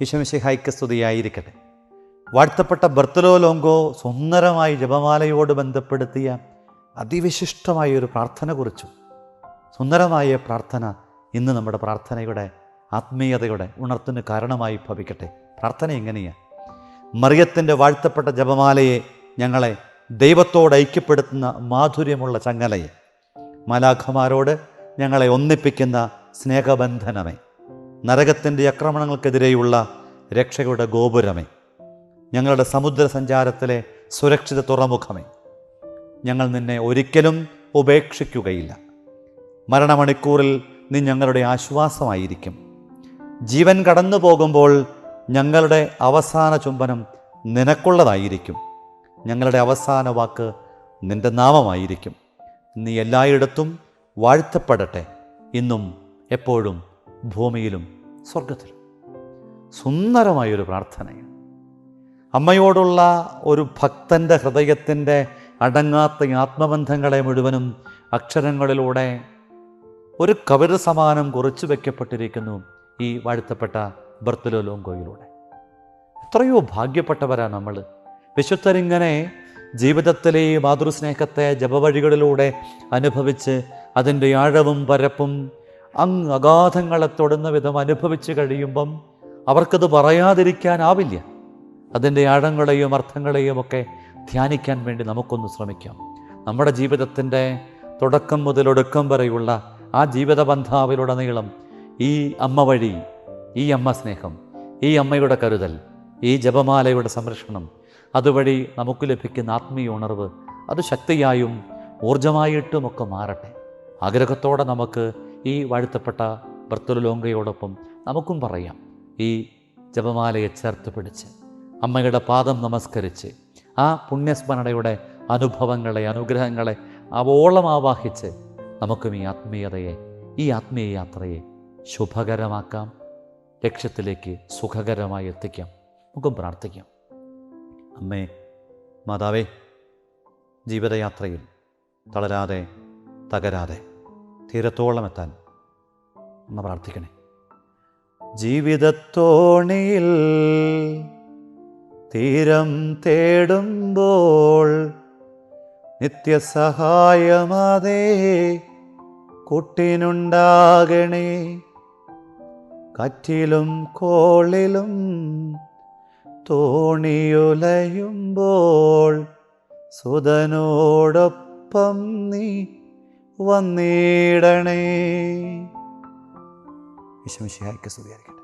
ഈശോമിശിഹായ്ക്ക് സ്തുതിയായിരിക്കട്ടെ. വാഴ്ത്തപ്പെട്ട ബർത്തലോ ലോങ്കോ സുന്ദരമായി ജപമാലയോട് ബന്ധപ്പെടുത്തിയ അതിവിശിഷ്ടമായ ഒരു പ്രാർത്ഥന കുറിച്ചു സുന്ദരമായ പ്രാർത്ഥന ഇന്ന് നമ്മുടെ പ്രാർത്ഥനയുടെ ആത്മീയതയുടെ ഉണർത്തിന് കാരണമായി ഭവിക്കട്ടെ. പ്രാർത്ഥന എങ്ങനെയാണ് മറിയത്തിന്റെ വാഴ്ത്തപ്പെട്ട ജപമാലയെ ഞങ്ങളെ ദൈവത്തോട് ഐക്യപ്പെടുത്തുന്ന മാധുര്യമുള്ള ചങ്ങലയെ. മലാഖമാരോട് ഞങ്ങളെ ഒന്നിപ്പിക്കുന്ന സ്നേഹബന്ധനമേ. നരകത്തിന്റെ ആക്രമണങ്ങൾക്കെതിരെയുള്ള രക്ഷയുടെ ഗോപുരമേ. ഞങ്ങളുടെ സമുദ്ര സഞ്ചാരത്തിലെ സുരക്ഷിത തുറമുഖമേ. ഞങ്ങൾ നിന്നെ ഒരിക്കലും ഉപേക്ഷിക്കുകയില്ല. മരണമണിക്കൂറിൽ നീ ഞങ്ങളുടെ ആശ്വാസമായിരിക്കും. ജീവൻ കടന്നു പോകുമ്പോൾ ഞങ്ങളുടെ അവസാന ചുംബനം നിനക്കുള്ളതായിരിക്കും. ഞങ്ങളുടെ അവസാന വാക്ക് നിന്റെ നാമമായിരിക്കും. നീ എല്ലായിടത്തും വാഴ്ത്തപ്പെടട്ടെ. ഇന്നും എപ്പോഴും ഭൂമിയിലും സ്വർഗത്തിലും. സുന്ദരമായൊരു പ്രാർത്ഥനയാണ്. അമ്മയോടുള്ള ഒരു ഭക്തന്റെ ഹൃദയത്തിന്റെ അടങ്ങാത്ത ആത്മബന്ധങ്ങളെ മുഴുവനും അക്ഷരങ്ങളിലൂടെ ഒരു കവിത സമാനം കുറിച്ചു വയ്ക്കപ്പെട്ടിരിക്കുന്നു ഈ വാഴ്ത്തപ്പെട്ട ബർത്തലോ ലോങ്കോയിലൂടെ എത്രയോ ഭാഗ്യപ്പെട്ടവരാ നമ്മൾ വിശുദ്ധരിങ്ങനെ ജീവിതത്തിലെ ഈ മാതൃസ്നേഹത്തെ ജപവഴികളിലൂടെ അനുഭവിച്ച് അതിന്റെ ആഴവും പരപ്പും അങ്ങ് അഗാധങ്ങളെ തൊടുന്ന വിധം അനുഭവിച്ചു കഴിയുമ്പം അവർക്കത് പറയാതിരിക്കാനാവില്ല. അതിന്റെ ആഴങ്ങളെയും അർത്ഥങ്ങളെയും ഒക്കെ ധ്യാനിക്കാൻ വേണ്ടി നമുക്കൊന്ന് ശ്രമിക്കാം. നമ്മുടെ ജീവിതത്തിന്റെ തുടക്കം മുതൽ ഒടുക്കം വരെയുള്ള ആ ജീവിത ബന്ധാവിലുടനീളം ഈ അമ്മ വഴി ഈ അമ്മ സ്നേഹം ഈ അമ്മയുടെ കരുതൽ ഈ ജപമാലയുടെ സംരക്ഷണം അതുവഴി നമുക്ക് ലഭിക്കുന്ന ആത്മീയ ഉണർവ് അത് ശക്തിയായും ഊർജമായിട്ടുമൊക്കെ മാറട്ടെ. ആഗ്രഹത്തോടെ നമുക്ക് ഈ വാഴ്ത്തപ്പെട്ട ഭർത്തലോങ്കയോടൊപ്പം നമുക്കും പറയാം. ഈ ജപമാലയെ ചേർത്ത് പിടിച്ച് അമ്മയുടെ പാദം നമസ്കരിച്ച് ആ പുണ്യസ്മരണയുടെ അനുഭവങ്ങളെ അനുഗ്രഹങ്ങളെ അവോളം ആവാഹിച്ച് നമുക്കും ഈ ആത്മീയതയെ ഈ ആത്മീയ യാത്രയെ ശുഭകരമാക്കാം. ലക്ഷ്യത്തിലേക്ക് സുഖകരമായി എത്തിക്കാം. നമുക്കും പ്രാർത്ഥിക്കാം. അമ്മേ മാതാവേ ജീവിതയാത്രയിൽ തളരാതെ തകരാതെ തീരത്തോളം എത്താൻ ഒന്ന് പ്രാർത്ഥിക്കണേ. ജീവിതത്തോണിയിൽ തീരം തേടുമ്പോൾ നിത്യസഹായമാതേ കുട്ടിനുണ്ടാകണേ. കറ്റിലും കോളിലും തോണിയുലയുമ്പോൾ സുതനോടൊപ്പം നീ വന്നിടണേ. വിശമിശിഹായ്ക്ക് സ്തുതിയായിരിക്കും